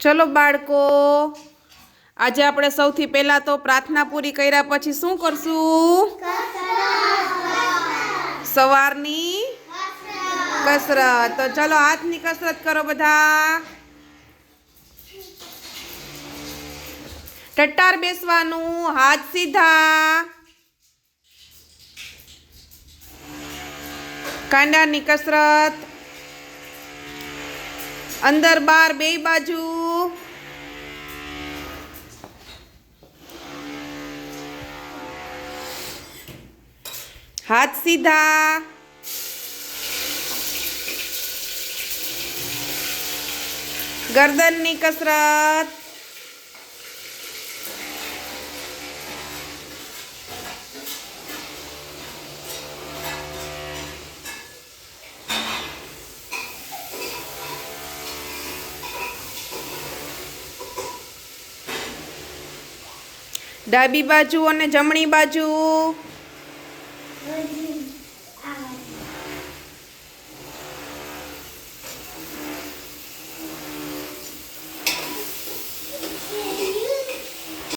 ચલો બાળકો, આજે આપણે સૌથી પહેલા તો પ્રાર્થના પૂરી કર્યા પછી શું કરશું? સવારની કસરત. તો ચલો હાથની કસરત કરો બધા. ટટ્ટાર બેસવાનું, હાથ સીધા. કાંડાની કસરત. અંદર બાર બે બાજુ. હાથ સીધા. ગરદનની કસરત. ડાબી બાજુ અને જમણી બાજુ. Thank you.